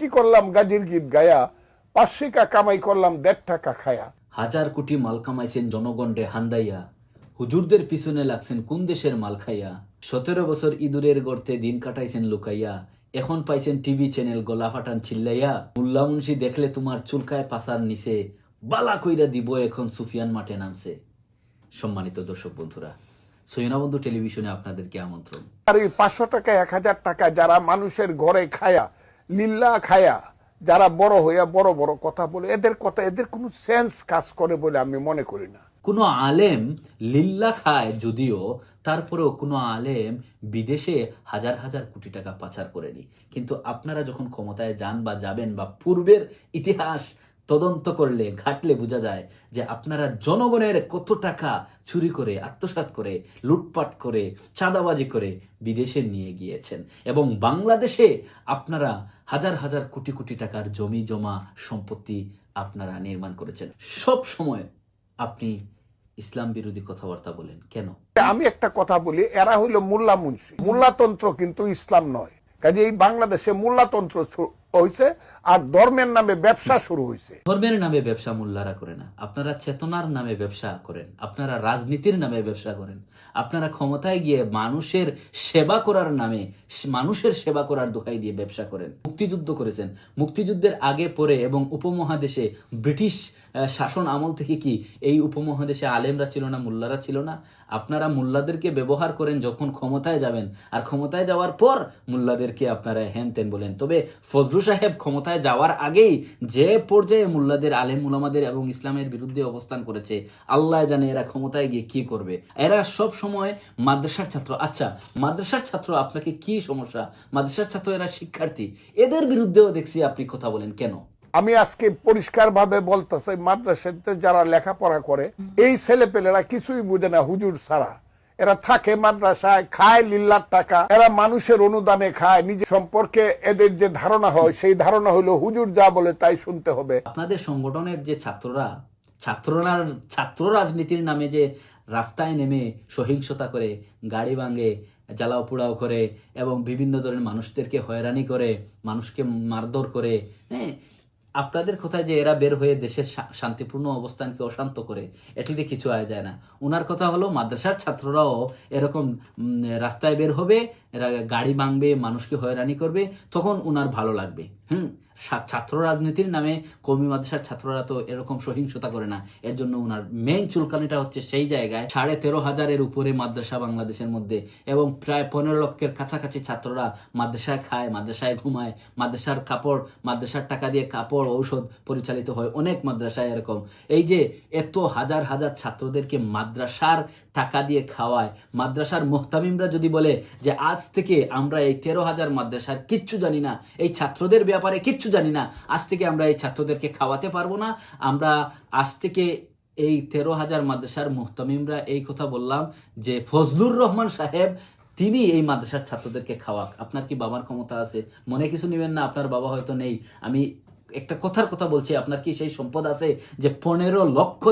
কি করলাম গাজির গীত গায়া? পাঁচশিকা কামাই করলাম দেড় টাকা খায়া। হাজার কোটি মাল কামাইছেন জনগণরে হান্দাইয়া। হুজুরদের পিছনে লাগছেন কোন দেশের মাল খাইয়া? সতেরো বছর ইঁদুরের গর্তে দিন কাটাইছেন লুকাইয়া। এখন পাইছেন টিভি চ্যানেল গলা ফাটান চিল্লাইয়া। মুল্লা মুন্সি দেখলে তোমার চুলকায় পাসার নিচে বালা কইরা দিব এখন সুফিয়ান মাঠে নামছে। সম্মানিত দর্শক বন্ধুরা সৈনা বন্ধু টেলিভিশনে আপনাদেরকে আমন্ত্রণ। আর এই পাঁচশো টাকা এক হাজার টাকা যারা মানুষের ঘরে খায়া লিল্লা খায়া, যারা বড় হইয়া বড় বড় কথা বলে, এদের কথা, এদের কোনো সেন্স কাজ করে বলে আমি মনে করি না। কোনো আলেম লিল্লা খায় যদিও, তারপরেও কোনো আলেম বিদেশে হাজার হাজার কোটি টাকা পাচার করেনি। কিন্তু আপনারা যখন ক্ষমতায় যান বা যাবেন বা পূর্বের ইতিহাস তদন্ত করলে, ঘাটলে বোঝা যায় যে আপনারা জনগণের কত টাকা চুরি করে, আত্মসাৎ করে, লুটপাট করে, চাঁদাবাজি করে বিদেশে নিয়ে গিয়েছেন। এবং বাংলাদেশে আপনারা হাজার হাজার কোটি কোটি টাকার জমি, জমা, সম্পত্তি আপনারা নির্মাণ করেছেন। সব সময় আপনি ইসলাম বিরোধী কথাবার্তা বলেন, কেন? আমি একটা কথা বলি, এরা হইল মোল্লা মুন্সি। মোল্লাতন্ত্র কিন্তু ইসলাম নয়। কাজে এই বাংলাদেশে মোল্লাতন্ত্র হয়েছে আর ধর্মের নামে ব্যবসা শুরু হয়েছে ধর্মের নামে ব্যবসা মোল্লারা করে না। আপনারা চেতনার নামে ব্যবসা করেন। আপনারা রাজনীতির নামে ব্যবসা করেন। আপনারা ক্ষমতায় গিয়ে মানুষের সেবা করার নামে মানুষের সেবা করার দোহাই দিয়ে ব্যবসা করেন। মুক্তিযুদ্ধ করেছেন। মুক্তিযুদ্ধের আগে পরে এবং উপমহাদেশে ব্রিটিশ শাসন আমল থেকে কি এই উপমহাদেশে আলেমরা ছিল না, মোল্লারা ছিল না? আপনারা মোল্লাদেরকে ব্যবহার করেন যখন ক্ষমতায় যাবেন। আর ক্ষমতায় যাওয়ার পর মোল্লাদেরকে আপনারা হ্যান তেন বলেন। তবে ফজলু সাহেব ক্ষমতায় যাওয়ার আগেই যে পর্যায়ে মোল্লাদের আলেম মুলামাদের এবং ইসলামের বিরুদ্ধে অবস্থান করেছে, আল্লাহ জানে এরা ক্ষমতায় গিয়ে কি করবে। এরা সব সময় মাদ্রাসার ছাত্র। আচ্ছা মাদ্রাসার ছাত্র আপনাকে কি সমস্যা? মাদ্রাসার ছাত্র এরা শিক্ষার্থী। এদের বিরুদ্ধেও দেখছি আপনি কথা বলেন। কেন? আমি আজকে পরিষ্কার ভাবে বলতেছি, মাদ্রাসাতে যারা লেখাপড়া করে, এই ছেলে পেলেরা কিছুই বুঝে না হুজুর ছাড়া। এরা থাকে মাদ্রাসায়, খায় লিল্লার টাকা। এরা মানুষের অনুদানে খায় নিজে সম্পর্কে এদের যে ধারণা হয়, সেই ধারণা হলো হুজুর যা বলে তাই শুনতে হবে। আপনাদের সংগঠনের যে ছাত্ররা ছাত্ররা, ছাত্র রাজনীতির নামে যে রাস্তায় নেমে সহিংসতা করে, গাড়ি ভাঙে, জ্বালাও পোড়াও করে, এবং বিভিন্ন ধরনের মানুষদেরকে হয়রানি করে, মানুষকে মারধর করে হ্যাঁ আপনাদের কোথায় যে এরা বের হয়ে দেশের শান্তিপূর্ণ অবস্থানকে অশান্ত করে, এটিতে কিছু আয় যায় না। ওনার কথা হলো, মাদ্রাসার ছাত্ররাও এরকম রাস্তায় বের হবে, এরা গাড়ি ভাঙবে, মানুষকে হয়রানি করবে, তখন ওনার ভালো লাগবে। হুম? ছাত্র রাজনীতির নামে কমি মাদ্রাসার ছাত্ররা তো এরকম সহিংসতা করে না। এর জন্য ওনার মেইন চুলকানিটা হচ্ছে সেই জায়গায় সাড়ে তেরো হাজারের উপরে মাদ্রাসা বাংলাদেশের মধ্যে এবং প্রায় পনেরো লক্ষের কাছাকাছি ছাত্ররা মাদ্রাসায় খায়, মাদ্রাসায় ঘুমায়, মাদ্রাসার কাপড়, মাদ্রাসার টাকা দিয়ে কাপড়, ঔষধ পরিচালিত হয়। অনেক মাদ্রাসায় এরকম। এই যে এত হাজার হাজার ছাত্রদেরকে মাদ্রাসার টাকা দিয়ে খাওয়ায়, মাদ্রাসার মোহতামিমরা যদি বলে যে, আজ থেকে আমরা এই তেরো হাজার মাদ্রাসার কিচ্ছু জানি না, এই ছাত্রদের ব্যাপারে কিচ্ছু জানি না। আজ থেকে আমরা এই ছাত্রদেরকে খাওয়াতে পারব না। আমরা আজ থেকে এই তেরো হাজার মাদ্রাসার মোহতামিমরা এই কথা বললাম যে ফজলুর রহমান সাহেব, তিনি এই মাদ্রাসার ছাত্রদেরকে খাওয়াক। আপনার কি বাবার ক্ষমতা আছে? মনে কিছু নেবেন না? আপনার বাবা হয়তো নেই। আমি একটা কথার কথা বলছি, আপনার কি সেই সম্পদ আছে যে পনেরো লক্ষ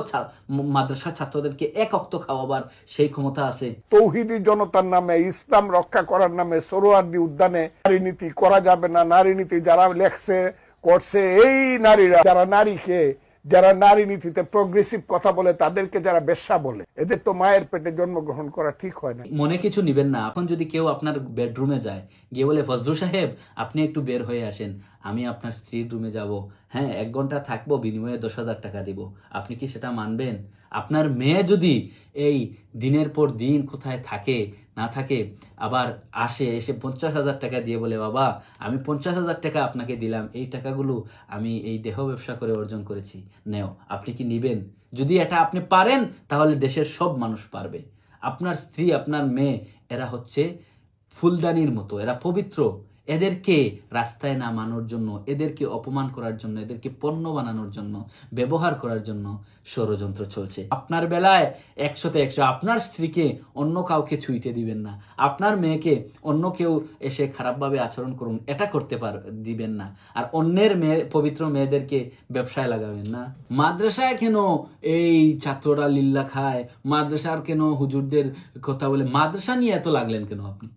মাদ্রাসা ছাত্রদেরকে এক অক্ত খাওয়াবার সেই ক্ষমতা আছে? তৌহিদি জনতার নামে, ইসলাম রক্ষা করার নামে, সরোয়ার্দি উদ্যানে নারী নীতি করা যাবে না। নারী নীতি যারা লেখছে, করছে, এই নারীরা, যারা নারীকে যারা নারী নীতিতে প্রোগ্রেসিভ কথা বলে, তাদেরকে যারা বেশ্যা বলে, এদের তো মায়ের পেটে জন্মগ্রহণ করা ঠিক হয় না। মনে কিছু নিবেন না। এখন যদি কেউ আপনার বেডরুমে যায়, গিয়ে বলে, ফজলু সাহেব, আপনি একটু বের হয়ে আসেন। আমি আপনার স্ত্রীর রুমে যাব। হ্যাঁ এক ঘণ্টা থাকব, বিনিময়ে দশ হাজার টাকা দিব। আপনি কি সেটা মানবেন? আপনার মেয়ে যদি এই দিনের পর দিন কোথায় থাকে না থাকে, আবার আসে, এসে পঞ্চাশ হাজার টাকা দিয়ে বলে, বাবা, আমি পঞ্চাশ হাজার টাকা আপনাকে দিলাম, এই টাকাগুলো আমি এই দেহ ব্যবসা করে অর্জন করেছি। নেও, আপনি কি নিবেন? যদি এটা আপনি পারেন, তাহলে দেশের সব মানুষ পারবে। আপনার স্ত্রী, আপনার মেয়ে, এরা হচ্ছে ফুলদানির মতো, এরা পবিত্র। এদেরকে রাস্তায় নামানোর জন্য, এদেরকে অপমান করার জন্য, এদেরকে পণ্য বানানোর জন্য, ব্যবহার করার জন্য ষড়যন্ত্র চলছে। আপনার বেলায় একশোতে একশো, আপনার স্ত্রীকে অন্য কাউকে ছুঁইতে দিবেন না। আপনার মেয়েকে অন্য কেউ এসে খারাপভাবে আচরণ করুন, এটা করতে পার, দিবেন না। আর অন্যের মেয়ে, পবিত্র মেয়েদেরকে ব্যবসায় লাগাবেন না। মাদ্রাসায় কেন এই ছাত্ররা লিল্লা খায়? মাদ্রাসার কেন হুজুরদের কথা বলে? মাদ্রাসা নিয়ে এত লাগলেন কেন আপনি?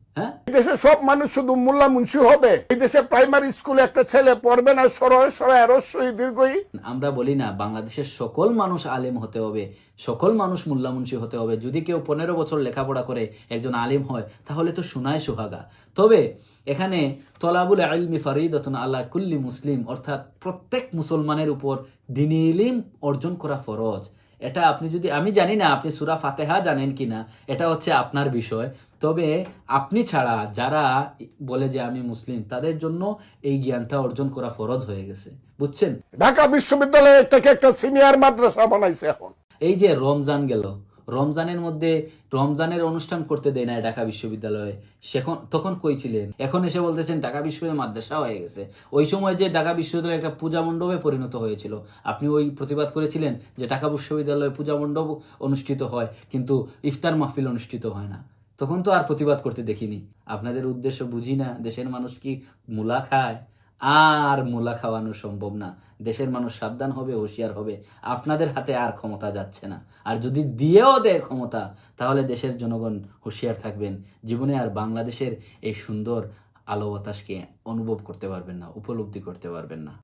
দেশে সব মানুষ শুধু মোল্লা মুন্সি হবে। এই দেশে প্রাইমারি স্কুলে একটা ছেলে পড়বে না সরয় সরয় রস্যই দীর্ঘই। আমরা বলি না বাংলাদেশের সকল মানুষ আলেম হতে হবে সকল মানুষ মুল্লামুন্সি হতে হবে। যদি কেউ পনেরো বছর লেখাপড়া করে একজন আলিম হয় তাহলে তো শোনায় সোহাগা। তবে এখানে তলাবুল আলমি ফারিদতন আল্লাহ কুল্লি মুসলিম অর্থাৎ প্রত্যেক মুসলমানের উপর দিনী ইলিম অর্জন করা ফরজ। এটা আপনি যদি আমি জানি না আপনি সুরা ফাতেহা জানেন কি না এটা হচ্ছে আপনার বিষয়। তবে আপনি ছাড়া যারা বলে যে আমি মুসলিম তাদের জন্য এই জ্ঞানটা অর্জন করা ফরজ হয়ে গেছে। বুঝছেন? ঢাকা বিশ্ববিদ্যালয় থেকে একটা সিনিয়র মাদ্রাসা বানাইছে এখন। এই যে রমজান গেল রমজানের মধ্যে রমজানের অনুষ্ঠান করতে দেয় না ঢাকা বিশ্ববিদ্যালয়ে। সেখন তখন কই ছিলেন? এখন এসে বলতেছেন, ঢাকা বিশ্ববিদ্যালয় মাদ্রাসা হয়ে গেছে। ওই সময় যে ঢাকা বিশ্ববিদ্যালয় একটা পূজা মণ্ডপে পরিণত হয়েছিল। আপনি ওই প্রতিবাদ করেছিলেন যে ঢাকা বিশ্ববিদ্যালয়ে পূজা মণ্ডপ অনুষ্ঠিত হয়, কিন্তু ইফতার মাহফিল অনুষ্ঠিত হয় না। তখন তো আর প্রতিবাদ করতে দেখিনি। আপনাদের উদ্দেশ্য বুঝি না, দেশের মানুষ কি মূলা খায়? আর মূলা খাওয়ানো সম্ভব না। দেশের মানুষ সাবধান হবে, হুঁশিয়ার হবে। আপনাদের হাতে আর ক্ষমতা যাচ্ছে না। আর যদি দিয়েও দেয় ক্ষমতা, তাহলে দেশের জনগণ হুঁশিয়ার থাকবেন। জীবনে আর বাংলাদেশের এই সুন্দর আলো বাতাসকে অনুভব করতে পারবেন না, উপলব্ধি করতে পারবেন না।